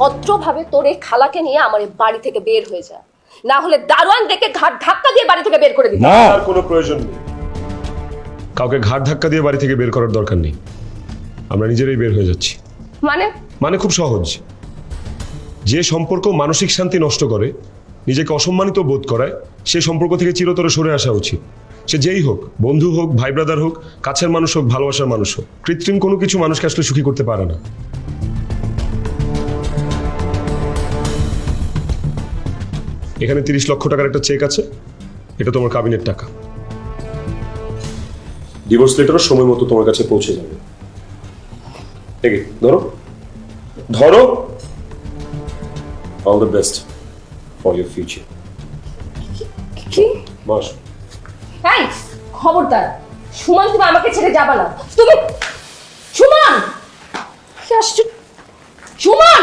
ভদ্রভাবে তোর এই খালাকে নিয়ে আমার এই বাড়ি থেকে বের হয়ে যা। না হলে দারোয়ান দেখে ঘাট ধাক্কা দিয়ে বাড়ি থেকে বের করে দিবি। মা আর কোনো প্রয়োজন নেই। কাউকে ঘাট ধাক্কা দিয়ে বাড়ি থেকে বের করার দরকার নেই। আমরা নিজেরাই বের হয়ে যাচ্ছি। মানে? মানে খুব সহজ। যে সম্পর্ক মানসিক শান্তি নষ্ট করে নিজেকে অসম্মানিত বোধ করায় সে সম্পর্ক থেকে চিরতরে সরে আসা উচিত। সে যেই হোক বন্ধু হোক ভাই ব্রাদার হোক কাছের মানুষ হোক ভালোবাসার মানুষ হোক কৃত্রিম কোনো কিছু মানুষকে আসলে সুখী করতে পারে না। এখানে তিরিশ লক্ষ টাকার একটা চেক আছে। এটা তোমার কাবিনের টাকা। ডিভোর্স লেটারও সময় মতো তোমার কাছে পৌঁছে যাবে। ঠিক ধরো। ধরো। All the best for your future কি? বাস। এই খবরদার। সুমন তুমি আমাকে ছেড়ে যাবা না। তুমি সুমন! কি আশ্চর্য সুমন সুমন!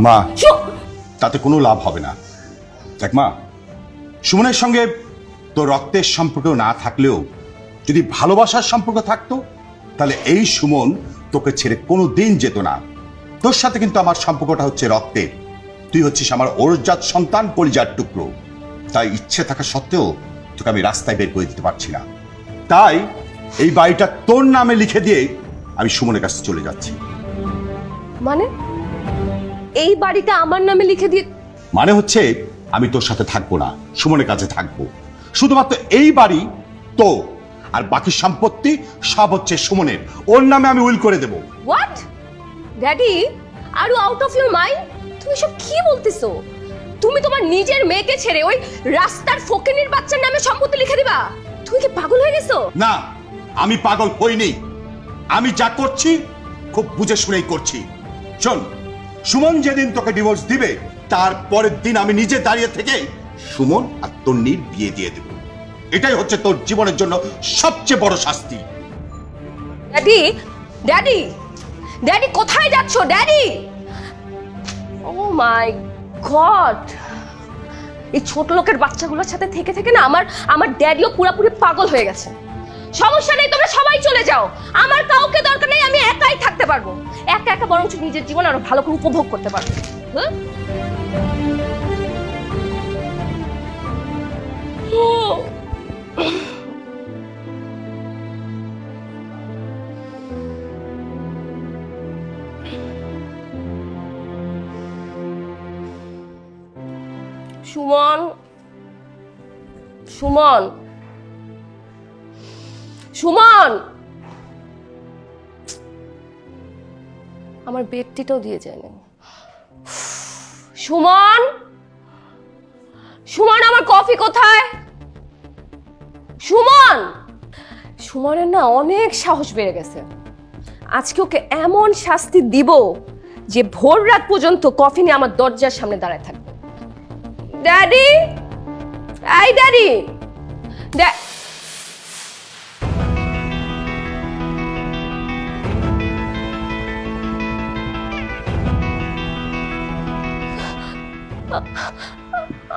মা। তাতে কোনো লাভ হবে না। দেখ মা সুমনের সঙ্গে তোর রক্তের সম্পর্ক না থাকলেও যদি ভালোবাসার সম্পর্ক থাকতো তাহলে এই সুমন তোকে ছেড়ে কোনো দিন যেত না। তোর সাথে কিন্তু আমার সম্পর্কটা হচ্ছে রক্তের। তুই হচ্ছিস আমার ওরজাত সন্তান পরিজার টুকরো। তাই ইচ্ছে থাকা সত্ত্বেও তোকে আমি রাস্তায় বের করে দিতে পারছি না। তাই এই বাড়িটা তোর নামে লিখে দিয়ে আমি সুমনের কাছে চলে যাচ্ছি। মানে? এই বাড়িটা আমার নামে লিখে দিয়ে মানে হচ্ছে আমি তোর সাথে থাকব না সুমনের কাছে থাকব। শুধুমাত্র এই বাড়ি তো আর বাকি সম্পত্তি সব হচ্ছে সুমনের। ওর নামে আমি উইল করে দেব। What daddy are out of your mind তুমি সব কি বলতেছো? তুমি তোমার নিজের মেয়েকে ছেড়ে ওই রাস্তার ফকিনির বাচ্চার নামে সম্পত্তি লিখে দিবা? তুমি কি পাগল হয়ে গেছো? না আমি পাগল হইনি। আমি যা করছি খুব বুঝে শুনেই করছি। শোন সুমন যেদিন তোকে ডিভোর্স দিবে, তার পরের দিন আমি নিজে দাঁড়িয়ে থেকে সুমন আর তন্নির বিয়ে দিয়ে দেব। এটাই হচ্ছে তোর জীবনের জন্য সবচেয়ে বড় শাস্তি। ড্যাডি ড্যাডি ড্যাডি কোথায় যাচ্ছ ড্যাডি ও মাই গড এই ছোট লোকের বাচ্চাগুলোর সাথে থেকে থেকে না আমার আমার ড্যাডিও পুরোপুরি পাগল হয়ে গেছে। সমস্যা নেই, তোমরা সবাই চলে যাও। আমার কাউকে দরকার নেই, আমি একাই থাকতে পারব। একা একা বরঞ্চ নিজের জীবন আরও ভালো করে উপভোগ করতে পারব। হ্যাঁ সুমন সুমন। সুমন! আমার বেডটিটাও দিয়ে যায় না সুমন! সুমন, আমার কফি কোথায়? সুমন! সুমনের না অনেক সাহস বেড়ে গেছে। আজকে ওকে এমন শাস্তি দিব যে ভোর রাত পর্যন্ত কফি নিয়ে আমার দরজার সামনে দাঁড়ায় থাকবে। ড্যাডি এই ড্যাডি ড্যা-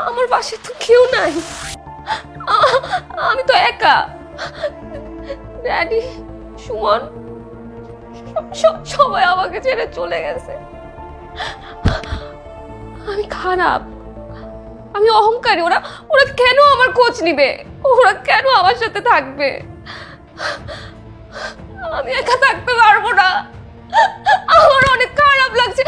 আমার পাশে তো কেউ নাই। আমি তো একা। ড্যাডি, সুমন সবাই আমাকে ছেড়ে চলে গেছে। আমি খারাপ। আমি অহংকারী। ওরা ওরা কেন আমার খোঁজ নিবে? ওরা কেন আমার সাথে থাকবে? আমি একা থাকতে পারব না। আমার অনেক খারাপ লাগছে।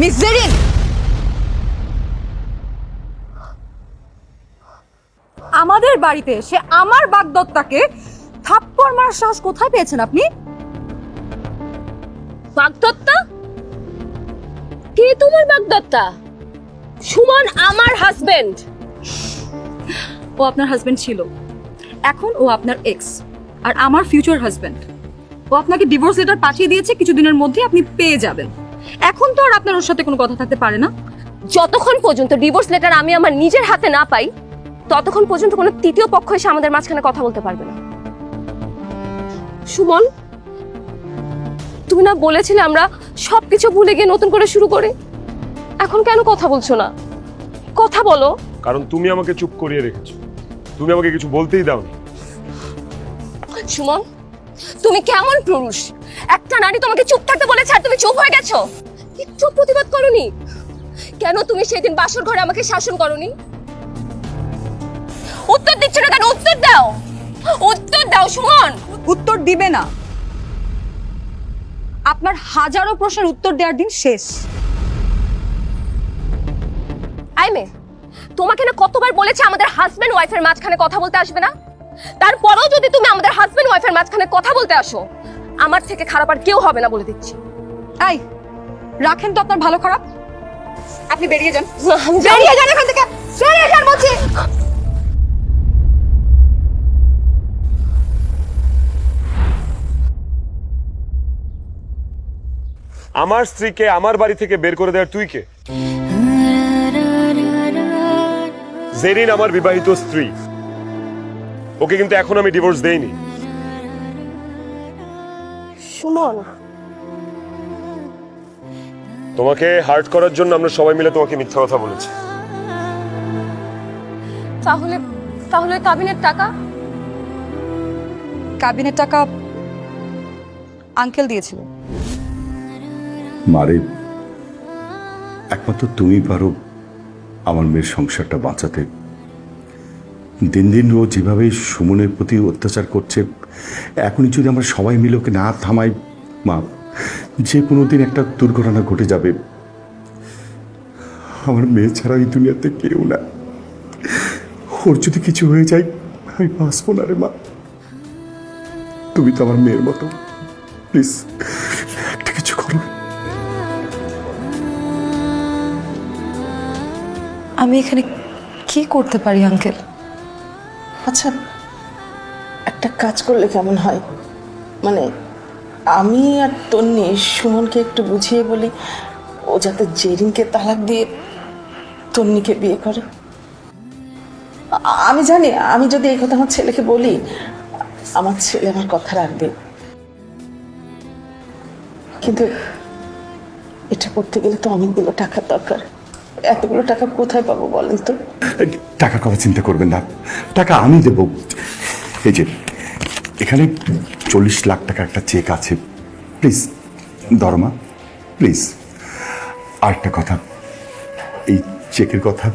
মিস জেরিন আমাদের বাড়িতে এসে আমার বাগদত্তাকে থাপ্পড় মারার সাহস কোথায় পেয়েছেন আপনি? বাগদত্তা? কে তোমার বাগদত্তা? সুমন আমার হাজবেন্ড ও আপনার হাজবেন্ড ছিল। এখন ও আপনার এক্স আর আমার ফিউচার হাজবেন্ড ও আপনাকে ডিভোর্স লেটার পাঠিয়ে দিয়েছে কিছুদিনের মধ্যে আপনি পেয়ে যাবেন। এখন তো আর আপনার ওর সাথে কোনো কথা থাকতে পারে না। যতক্ষণ পর্যন্ত ডিভোর্স লেটার আমি আমার নিজের হাতে না পাই ততক্ষণ পর্যন্ত কোনো তৃতীয় পক্ষ এসে আমাদের মাঝখানে কথা বলতে পারবে না। সুমন তুমি না বলেছিলে আমরা সবকিছু ভুলে গিয়ে নতুন করে শুরু করি? এখন কেন কথা বলছো না? কথা বলো। কারণ তুমি আমাকে চুপ করিয়ে রেখেছো। তুমি আমাকে কিছু বলতেই দাওনি। সুমন তুমি কেমন পুরুষ? একটা নারী তোমাকে চুপ থাকতে বলেছে আর তুমি চুপ হয়ে গেছো। কিচ্ছু প্রতিবাদ করনি। কেন তুমি সেদিন বাসর ঘরে আমাকে শাসন করনি? উত্তর দিচ্ছ না কেন? উত্তর দাও। উত্তর দাও সুমন। উত্তর দিবে না। আপনার হাজারো প্রশ্নের উত্তর দেওয়ার দিন শেষ। আই মে তোমাকে না কতবার বলেছে আমাদের হাজবেন্ড ওয়াইফের মাঝখানে কথা বলতে আসবে না? তারপরেও যদি তুমি আমাদের হাজবেন্ড ওয়াইফের মাঝখানে কথা বলতে আসো আমার থেকে খারাপ আর কেউ হবে না বলে দিচ্ছি। এই রাখেন তো আপনার ভালো খারাপ। আপনি বেরিয়ে যান। বেরিয়ে যান এখান থেকে। বেরিয়ে যান বলছি। আমার স্ত্রীকে আমার বাড়ি থেকে বের করে দেওয়ার তুই কে? জেরিন আমার বিবাহিত স্ত্রী। ওকে কিন্তু এখন আমি ডিভোর্স দেইনি। সুমন তোমাকে হার্ট করার জন্য আমরা সবাই মিলে তোমাকে মিথ্যা কথা বলেছি। তাহলে তাহলে কাবিনের টাকা? কাবিনের টাকা আঙ্কেল দিয়েছিল। মারে একমাত্র তুমি পারো আমার মেয়ের সংসারটা বাঁচাতে। দিন দিন ও যেভাবে সুমনের প্রতি অত্যাচার করছে, এখনই যদি আমরা সবাই মিলে ওকে না থামাই, মা, যে কোনো দিন একটা দুর্ঘটনা ঘটে যাবে। আমার মেয়ে ছাড়া এই দুনিয়াতে কেউ না। ওর যদি কিছু হয়ে যায়, আমি বাঁচবো না রে মা। তুমি তো আমার মেয়ের মতো। প্লিজ, একটা কিছু করো। আমি এখানে কি করতে পারি, আঙ্কেল? আচ্ছা একটা কাজ করলে কেমন হয়? মানে আমি আর তন্নি সুমনকে একটু বুঝিয়ে বলি, ও যাতে জেরিনকে তালাক দিয়ে তন্নিকে বিয়ে করে। আমি জানি, আমি যদি এই কথা আমার ছেলেকে বলি, আমার ছেলে আমার কথা রাখবে। কিন্তু এটা করতে গেলে তো অনেকগুলো টাকার দরকার। এতগুলো টাকা কোথায় পাবো বলেন তো? টাকা কথা চিন্তা করবেন না? টাকা আমি দেব। এই যে এখানে চল্লিশ লাখ টাকা একটা চেক আছে। প্লিজ দরমা প্লিজ। আরেকটা কথা এই চেকের কথা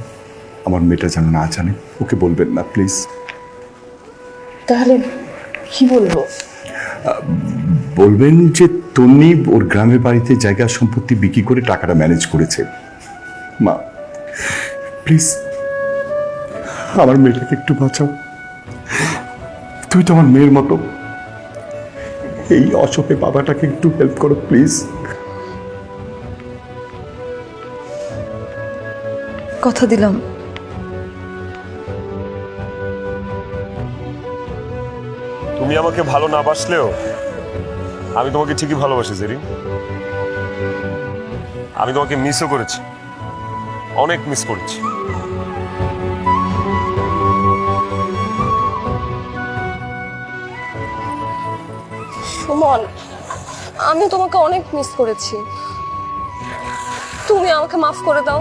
আমার মেয়েটা যেন না জানে ওকে বলবেন না প্লিজ। তাহলে কি বলব? বলবেন যে তুমি ওর গ্রামের বাড়িতে জায়গা সম্পত্তি বিক্রি করে টাকাটা ম্যানেজ করেছে। মা প্লিজ আমার মেয়েটাকে একটু বাঁচাও। তুই তো আমার মেয়ের মতো। এই অসহায় বাবাটাকে একটু হেল্প করো প্লিজ কথা দিলাম। তুমি আমাকে ভালো না বাসলেও আমি তোমাকে ঠিকই ভালোবাসি জেরিন আমি তোমাকে মিসও করেছি। অনেক মিস করেছি। সুমন আমি তোমাকে অনেক মিস করেছি। তুমি আমাকে মাফ করে দাও।